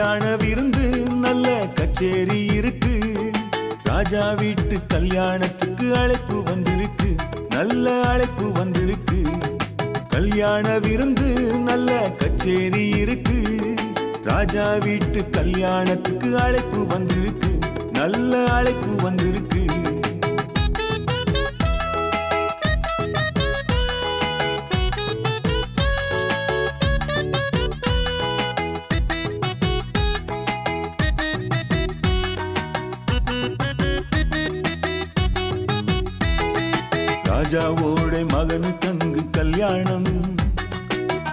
கல்யாண விருந்து நல்ல கச்சேரி இருக்கு. ராஜா வீட்டு கல்யாணத்துக்கு அழைப்பு வந்திருக்கு. நல்ல அழைப்பு வந்திருக்கு. கல்யாண விருந்து நல்ல கச்சேரி இருக்கு. ராஜா வீட்டு கல்யாணத்துக்கு அழைப்பு வந்திருக்கு. நல்ல அழைப்பு வந்து வந்திருக்கு ராஜாவோட மகனுக்கு அங்கு கல்யாணம்.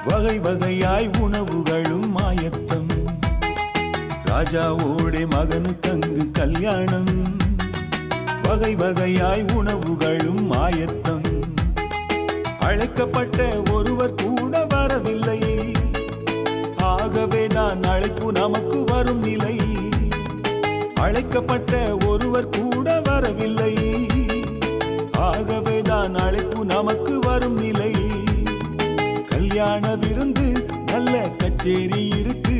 வகை வகையாய் உணவுகளும் ஆயத்தம் ராஜாவோட மகனுக்கு அங்கு கல்யாணம். வகை வகையாய் உணவுகளும் ஆயத்தம் அழைக்கப்பட்ட ஒருவர் கூட வரவில்லை. ஆகவே தான் அழைப்பு நமக்கு வரும் நிலை. அழைக்கப்பட்ட ஒருவர் கூட வரவில்லை. ஆகவே தான் அழைப்பு நமக்கு வரும் நிலை. கல்யாண விருந்து நல்ல கச்சேரி இருக்கு.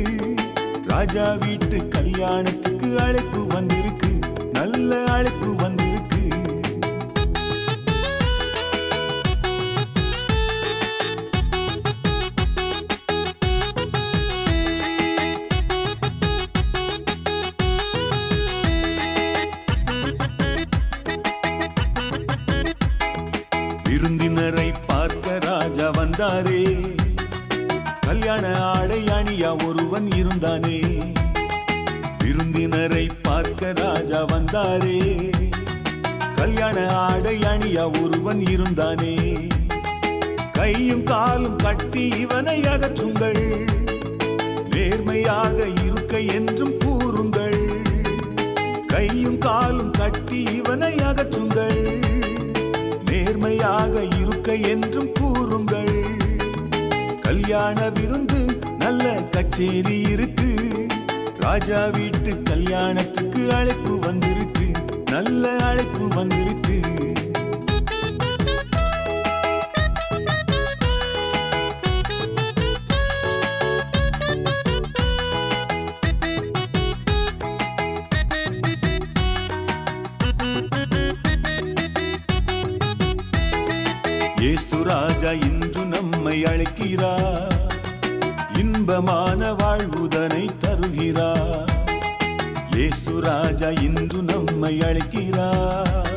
ராஜா வீட்டு கல்யாணத்துக்கு அழைப்பு வந்திருக்கு. நல்ல அழைப்பு வந்திருக்கு. விருந்தினரை பார்க்க ராஜா வந்தாரே. கல்யாண ஆடை அணியா ஒருவன் இருந்தானே. விருந்தினரை பார்க்க ராஜா வந்தாரே. கல்யாண ஆடை அணியா ஒருவன் இருந்தானே. கையும் காலும் கட்டி இவனை அகற்றுங்கள். நேர்மையாக இருக்க என்றும் கூறுங்கள். கையும் காலும் கட்டி இவனை அகற்றுங்கள். நேர்மையாக இருக்க என்றும் கூறுங்கள். கல்யாண விருந்து நல்ல கச்சேரி இருக்கு. ராஜா வீட்டு கல்யாணத்துக்கு அழைப்பு வந்திருக்கு. நல்ல அழைப்பு வந்திருக்கு. ராஜா இன்று நம்மை அழைக்கிறார். இன்பமான வாழ்வுதனை தருகிறார். ஏசு ராஜா இன்று நம்மை அழைக்கிறார்.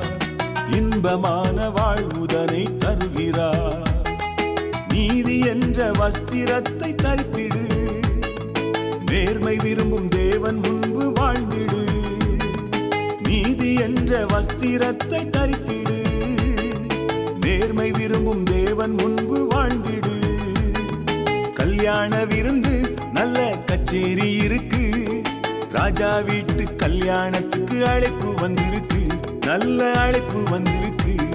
இன்பமான வாழ்வுதனை தருகிறார். நீதி என்ற வஸ்திரத்தை தரித்திடு. நேர்மை விரும்பும் தேவன் முன்பு வாழ்ந்திடு. நீதி என்ற வஸ்திரத்தை தரித்திடு. நேர்மை விரும்பும் தேவன் முன்பு வாழ்ந்திடு. கல்யாண விருந்து நல்ல கச்சேரி இருக்கு. ராஜா வீட்டு கல்யாணத்துக்கு அழைப்பு வந்திருக்கு. நல்ல அழைப்பு வந்திருக்கு.